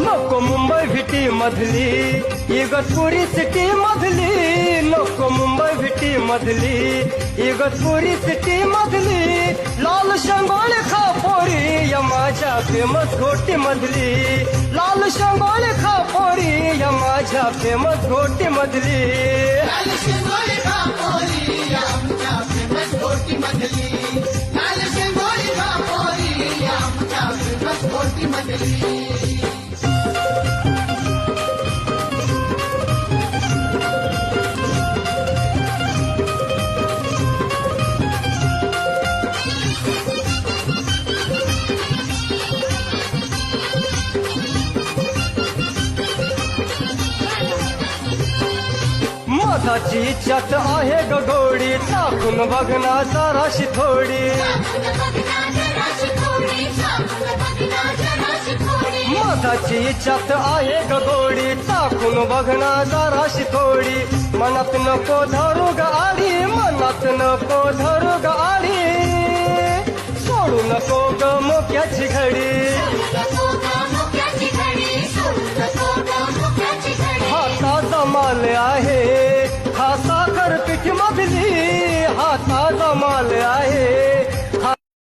नको मुंबई व्हिटी मधली इगतपुरी सिटी मधली. नको मुंबई व्हिटी मधली इगतपुरी सिटी मधली. लाल शंगोळे खापोरी या माझ्या फेमस घोटी मधली. लाल शंगोळे खापोरी या माझ्या फेमस घोटी मधली. मधली. मधाची चट आहे ग टाकून बघना जराशी थोडी. मधाची इच्छाच आहे ग टाकून बघना जराशी थोडी. मनात नको धरू गाडी मनात नको धरू घडी. हाता जमाल आहे हा साखर पीठ मधली हाता जमाल आहे.